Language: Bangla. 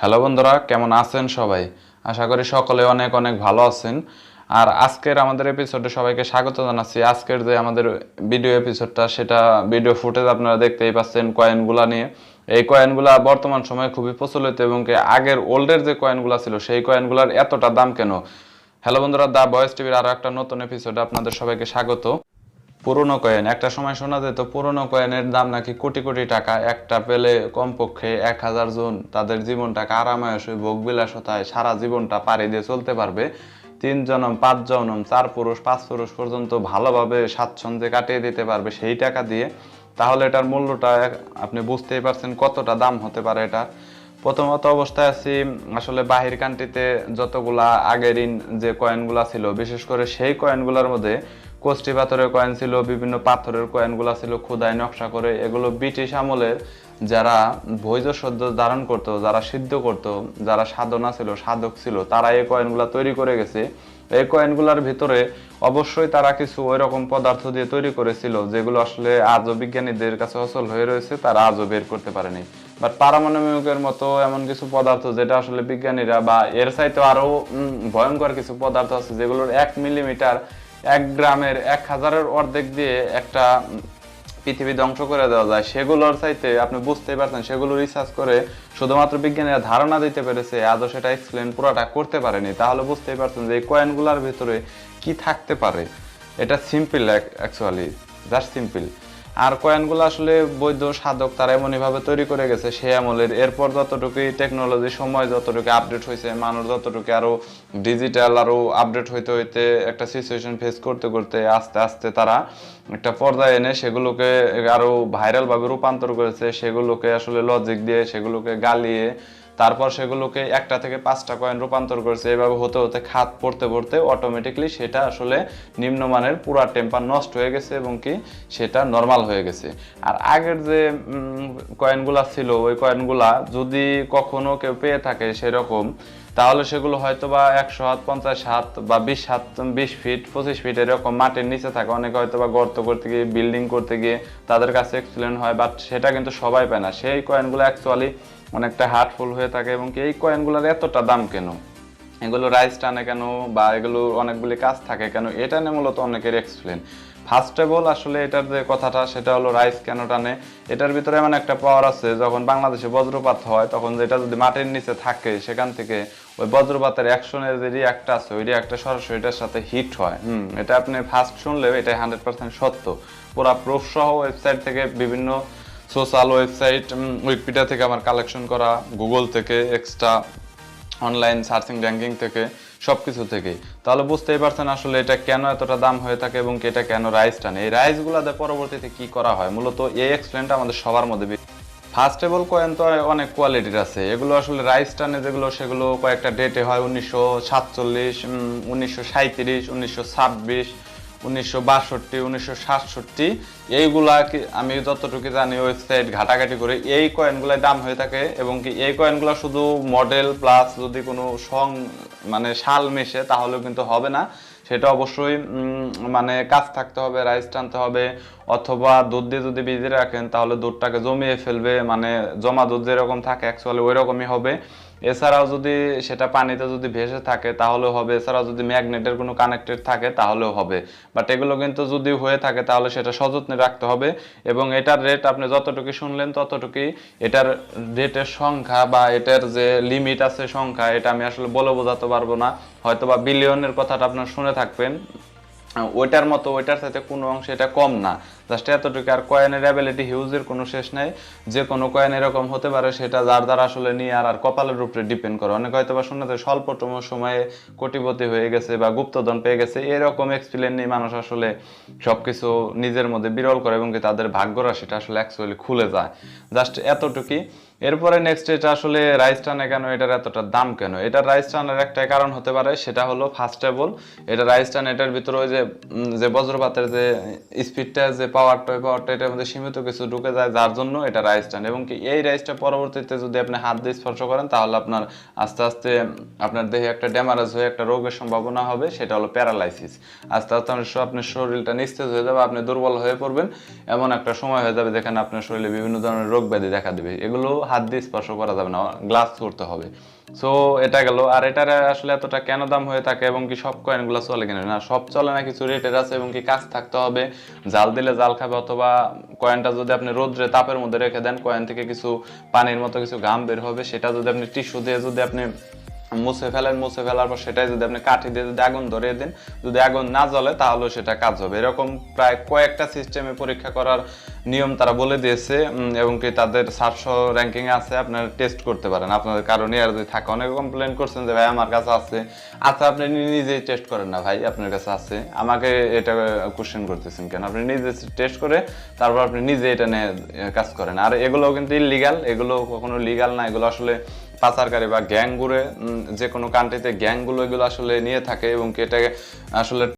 হ্যালো বন্ধুরা, কেমন আছেন সবাই? আশা করি সকলে অনেক অনেক ভালো আছেন। আর আজকের আমাদের এপিসোডে সবাইকে স্বাগত জানাচ্ছি। আজকের যে আমাদের ভিডিও এপিসোডটা সেটা ভিডিও ফুটেজ আপনারা দেখতেই পাচ্ছেন কয়েনগুলা নিয়ে। এই কয়েনগুলা বর্তমান সময়ে খুবই প্রচলিত এবং আগের ওল্ডের যে কয়েনগুলা ছিল, সেই কয়েনগুলার এতটা দাম কেন? হ্যালো বন্ধুরা দা বয়েস টিভির আরও একটা নতুন এপিসোডে আপনাদের সবাইকে স্বাগত। পুরনো কয়েন। একটা সময় শোনা যেত, পুরনো কয়েনের দাম নাকি কোটি কোটি টাকা। একটা পেলে কমপক্ষে এক হাজার জন তাদের জীবনটাকে আরামায়সে ভোগ বিলাসতায় সারা জীবনটা পাড়ি দিয়ে চলতে পারবে। তিন জনম, পাঁচ জনম, চার পুরুষ, পাঁচ পুরুষ পর্যন্ত ভালোভাবে স্বাচ্ছন্দ্যে কাটিয়ে দিতে পারবে সেই টাকা দিয়ে। তাহলে এটার মূল্যটা আপনি বুঝতেই পারছেন কতটা দাম হতে পারে এটা। প্রথমত অবস্থায় আছি, আসলে বাহির কান্ট্রিতে যতগুলা আগের যে কয়েনগুলা ছিল, বিশেষ করে সেই কয়েনগুলোর মধ্যে কোষ্টি পাথরের কয়েন ছিল বিভিন্ন পাথরের কয়েনগুলা ছিল খোদাই নকশা করে এগুলো ব্রিটিশ আমলের যারা ভৈজ সদ্য ধারণ করতো যারা সিদ্ধ করতো যারা সাধনা ছিল সাধক ছিল তারা এই কয়েনগুলা তৈরি করে গেছে। এই কয়েনগুলোর ভিতরে অবশ্যই তারা কিছু ওই রকম পদার্থ দিয়ে তৈরি করেছিল যেগুলো আসলে আজও বিজ্ঞানীদের কাছে অচল হয়ে রয়েছে তারা আজও বের করতে পারেনি। বাট পারমাণবিকের মতো এমন কিছু পদার্থ যেটা আসলে বিজ্ঞানীরা বা এর চাইতে আরও উম, ভয়ঙ্কর কিছু পদার্থ আছে যেগুলোর এক মিলিমিটার এক গ্রামের এক হাজারের অর্ধেক দিয়ে একটা পৃথিবী ধ্বংস করে দেওয়া যায়। সেগুলোর চাইতে আপনি বুঝতেই পারছেন, সেগুলো রিসার্চ করে শুধুমাত্র বিজ্ঞানীরা ধারণা দিতে পেরেছে, আজও সেটা এক্সপ্লেন পুরোটা করতে পারেনি। তাহলে বুঝতেই পারছেন যে এই কয়েনগুলোর ভিতরে কি থাকতে পারে। এটা সিম্পল অ্যাকচুয়ালি জাস্ট সিম্পল আর কয়েনগুলো আসলে বৈধ সাধক তারা এমনইভাবে তৈরি করে গেছে, সে আমলের। এরপর যতটুকুই টেকনোলজি সময় যতটুকু আপডেট হয়েছে মানুষ যতটুকু আরও ডিজিটাল আরও আপডেট হইতে হইতে একটা সিচুয়েশন ফেস করতে করতে আস্তে আস্তে তারা একটা পর্যায়ে এনে সেগুলোকে আরও ভাইরাল ভাবে রূপান্তর করেছে, সেগুলোকে আসলে লজিক দিয়ে, সেগুলোকে গালিয়ে তারপর সেগুলোকে একটা থেকে পাঁচটা কয়েন রূপান্তর করেছে। এভাবে হতে হতে খাত পড়তে পড়তে অটোমেটিকলি সেটা আসলে নিম্নমানের পুরা টেম্পার নষ্ট হয়ে গেছে এবং কি সেটা নর্মাল হয়ে গেছে। আর আগের যে কয়েনগুলা ছিল, ওই কয়েনগুলা যদি কখনো কেউ পেয়ে থাকে সেরকম তাহলে সেগুলো হয়তো বা একশো হাত, পঞ্চাশ হাত বা বিশ হাত, বিশ ফিট পঁচিশ ফিট এরকম মাটির নিচে থাকে। অনেকে হয়তো বা গর্ত করতে গিয়ে বিল্ডিং করতে গিয়ে তাদের কাছে এক্সিলেন্ট হয় বাট সেটা কিন্তু সবাই পায় না। সেই কয়েনগুলো অ্যাকচুয়ালি অনেকটা হার্টফুল হয়ে থাকে এবং এই কয়েনগুলোর এতটা দাম কেন? এগুলো রাইস টানে কেন বা এগুলো অনেকগুলি কাজ থাকে কেন? এটা নিয়ে মূলত অনেকের এক্সপ্লেন ফার্স্ট অফ আসলে এটার যে কথাটা, সেটা হলো রাইস কেন টানে? এটার ভিতরে এমন একটা পাওয়ার আছে, যখন বাংলাদেশে বজ্রপাত হয়, তখন যেটা যদি মাটির নিচে থাকে, সেখান থেকে ওই বজ্রপাতের অ্যাকশনের যে রিয়াক্টটা আছে, ওই রিয়াক্টটা সরাসরি এটার সাথে হিট হয়। হুম, এটা আপনি ফার্স্ট শুনলেও এটা হান্ড্রেড পার্সেন্ট সত্য। পুরা প্রুফ সহ ওয়েবসাইট থেকে বিভিন্ন সোশ্যাল ওয়েবসাইট উইকিপিডিয়া থেকে আমার কালেকশন করা গুগল থেকে এক্সট্রা অনলাইন সার্চিং র্যাঙ্কিং থেকে সব কিছু থেকেই। তাহলে বুঝতেই পারছেন আসলে এটা কেন এতটা দাম হয়ে থাকে এবং এটা কেন রাইস টানে। এই রাইসগুলোতে পরবর্তীতে কি করা হয়? মূলত এই এক্সপ্লেনটা আমাদের সবার মধ্যে ফার্স্টেবল কয়েন তো অনেক কোয়ালিটির আছে। এগুলো আসলে রাইস টানে যেগুলো, সেগুলো কয়েকটা ডেটে হয় উনিশশো সাতচল্লিশ উনিশশো সাঁত্রিশ উনিশশো ছাব্বিশ উনিশশো বাষট্টি, উনিশশো সাতষট্টি, এইগুলা আমি যতটুকু জানি ওয়েবসাইট ঘাটাঘাটি করে এই কয়েনগুলোর দাম হয়ে থাকে এবং কি এই কয়েনগুলো শুধু মডেল প্লাস যদি কোনো সং মানে শাল মেশে তাহলেও কিন্তু হবে না। সেটা অবশ্যই মানে কাজ থাকতে হবে, রাইস টানতে হবে, অথবা দুধ দিয়ে যদি ভিজিয়ে রাখেন তাহলে দুধটাকে জমিয়ে ফেলবে মানে জমা দুধ যেরকম থাকে অ্যাকচুয়ালি ওই রকমই হবে। এছাড়াও যদি সেটা পানিতে যদি ভেসে থাকে তাহলেও হবে। এছাড়াও যদি ম্যাগনেটের কোনো কানেক্টেড থাকে, তাহলেও হবে। বাট এগুলো কিন্তু যদি হয়ে থাকে, তাহলে সেটা সযত্নে রাখতে হবে এবং এটার রেট আপনি যতটুকু শুনলেন, ততটুকুই এটার রেটের সংখ্যা বা এটার যে লিমিট আছে সংখ্যা, এটা আমি আসলে বলে বোঝাতে পারব না। হয়তো বা বিলিয়নের কথাটা আপনার শুনে থাকবেন। ওইটার মতো, ওইটার সাথে কোনো অংশে এটা কম না। জাস্ট এতটুকু, আর কয়েনের অ্যাবিলিটি হিউজের কোনো শেষ নাই। যে কোনো কয়েন এরকম হতে পারে, সেটা যার দ্বারা আসলে নিয়ে আর আর কপালের উপরে ডিপেন্ড করে। অনেক হয়তো বা শোনাতে স্বল্পতম সময়ে কোটিপতি হয়ে গেছে বা গুপ্তধন পেয়ে গেছে। এরকম এক্সপিরিয়েন্স নিয়ে মানুষ আসলে সবকিছু নিজের মধ্যে বিরল করে এবং কি তাদের ভাগ্যরা সেটা আসলে অ্যাকচুয়ালি খুলে যায়। জাস্ট এতটুকুই এরপরে নেক্সট এটা আসলে রাইস টানে কেন, এটার এতটা দাম কেন? এটার রাইস টানের একটা কারণ হতে পারে, সেটা হলো ফার্স্ট অফ অল এটা রাইস টান, এটার ভিতরে ওই যে বজ্রপাতের যে স্পিডটা যে পাওয়ারটা ওই পাওয়ারটা এটার মধ্যে সীমিত কিছু ঢুকে যায়, যার জন্য এটা এবং এই রাইসটা পরবর্তীতে যদি আপনি হাত দিয়ে স্পর্শ করেন, তাহলে আপনার আস্তে আস্তে আপনার দেহে একটা ড্যামারেজ হয়ে একটা রোগের সম্ভাবনা হবে, সেটা হলো প্যারালাইসিস আস্তে আস্তে আপনার শরীরটা নিস্তেজ হয়ে যাবে, আপনি দুর্বল হয়ে পড়বেন। এমন একটা সময় হয়ে যাবে যেখানে আপনার শরীরে বিভিন্ন ধরনের রোগ ব্যাধি দেখা দেবে। এগুলো হাত দিয়ে স্পর্শ করা যাবে না গ্লাস করতে হবে। সো এটা গেল। আর এটার আসলে এতটা কেন দাম হয়ে থাকে এবং কি সব কয়েনগুলো চলে কিনা না। সব চলে না কিছু রেটের আছে এবং কি কাজ থাকতে হবে। জাল দিলে জাল খাবে অথবা কয়েনটা যদি আপনি রোদ্রে তাপের মধ্যে রেখে দেন কয়েন থেকে কিছু পানির মতো কিছু গাম বের হবে, সেটা যদি আপনি টিস্যু দিয়ে যদি আপনি মুছে ফেলেন, মুছে ফেলার পর সেটাই যদি আপনি কাঠি দিয়ে যদি আগুন ধরিয়ে দেন, যদি আগুন না জ্বলে, তাহলে সেটা কাজ হবে। এরকম প্রায় কয়েকটা সিস্টেমে পরীক্ষা করার নিয়ম তারা বলে দিয়েছে এবং কি তাদের সাতশো র্যাঙ্কিং আছে, আপনারা টেস্ট করতে পারেন। আপনাদের কারণে আর যদি থাকে, অনেকে কমপ্লেন করছেন যে, ভাই, আমার কাছে আছে। আচ্ছা আপনি নিজেই টেস্ট করেন না, ভাই, আপনার কাছে আছে। আমাকে এটা কোশ্চেন করতেছেন কেন? আপনি নিজে টেস্ট করে তারপর আপনি নিজে এটা নিয়ে কাজ করেন। আর এগুলো কিন্তু ইলিগাল এগুলো কখনো লিগাল না, এগুলো আসলে পাচারকারী বা গ্যাংগুলো যে কোনো কান্ট্রিতে গ্যাংগুলো এগুলো আসলে নিয়ে থাকে এবং কেটে আসলে